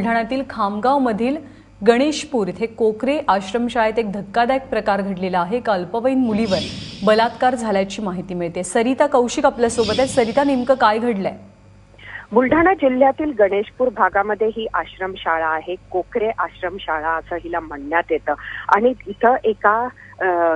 बुलढाण्यातील खामगावमधील गणेशपूर इथे कोकरे आश्रमशाळेत एक धक्कादायक प्रकार घडलेला आहे. एका अल्पवयीन मुलीवर बलात्कार झाल्याची माहिती मिळते. सरिता कौशिक आपल्यासोबत आहे सरिता नेमकं काय घडलंय? बुलढाणा जिल्ह्यातील गणेशपूर भागामध्ये ही आश्रमशाळा आहे. कोकरे आश्रमशाळा असं हिला म्हणण्यात येतं. आणि इथं एका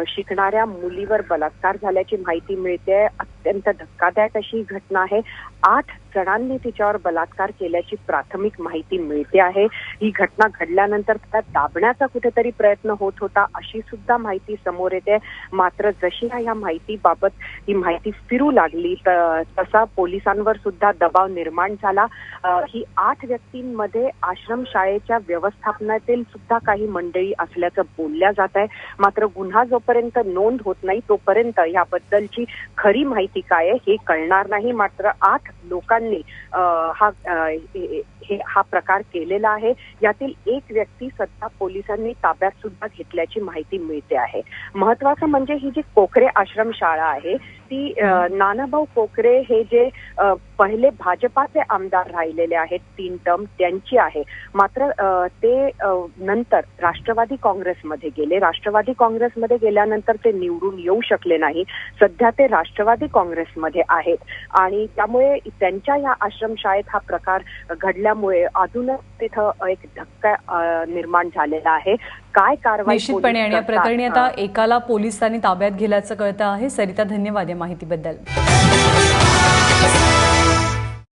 शिकणाऱ्या मुलीवर बलात्कार झाल्याची माहिती मिळते. अत्यंत धक्कादायक अशी ही घटना आहे. आठ जणांनी तिच्यावर बलात्कार केल्याची प्राथमिक माहिती मिळते आहे. ही घटना घडल्यानंतर त्याला दाबण्याचा कुठेतरी प्रयत्न होत होता अशी सुद्धा माहिती समोर येते. मात्र जशी या माहितीबाबत ही माहिती फिरू लागली तर तसा पोलिसांवर सुद्धा दबाव निर्माण झाला. ही आठ व्यक्तींमध्ये आश्रमशाळेच्या व्यवस्थापनातील सुद्धा काही मंडळी असल्याचं बोलल्या जात आहे. मात्र गुन्हा जोपर्यंत नोंद होत नाही तोपर्यंत याबद्दलची खरी माहिती काय आहे हे कळणार नाही. मात्र आठ लोकांनी हा हे- हे- हा प्रकार केलेला आहे. यातील एक व्यक्ती सध्या पोलिसांनी ताब्यात सुद्धा घेतल्याची माहिती मिळते आहे. महत्वाचं म्हणजे ही जी कोकरे आश्रमशाळा आहे अ, नानाभाऊ कोकरे हे जे पहिले भाजपाचे आमदार राहिलेले आहेत तीन टर्म त्यांची आहे. मात्र ते नंतर राष्ट्रवादी काँग्रेसमध्ये गेले. राष्ट्रवादी काँग्रेसमध्ये गेल्यानंतर ते निवडून येऊ शकले नाही. सध्या ते राष्ट्रवादी काँग्रेसमध्ये आहेत. आणि त्यामुळे त्यांच्या या आश्रमशाळेत हा प्रकार घडल्यामुळे अजूनच तिथं एक धक्का निर्माण झालेला आहे. काय कारवाई निश्चितपणे. आणि या प्रकरणी? आता एकाला पोलिसांनी ताब्यात घेण्याचं कळतं आहे. सरिता धन्यवाद या माहितीबद्दल.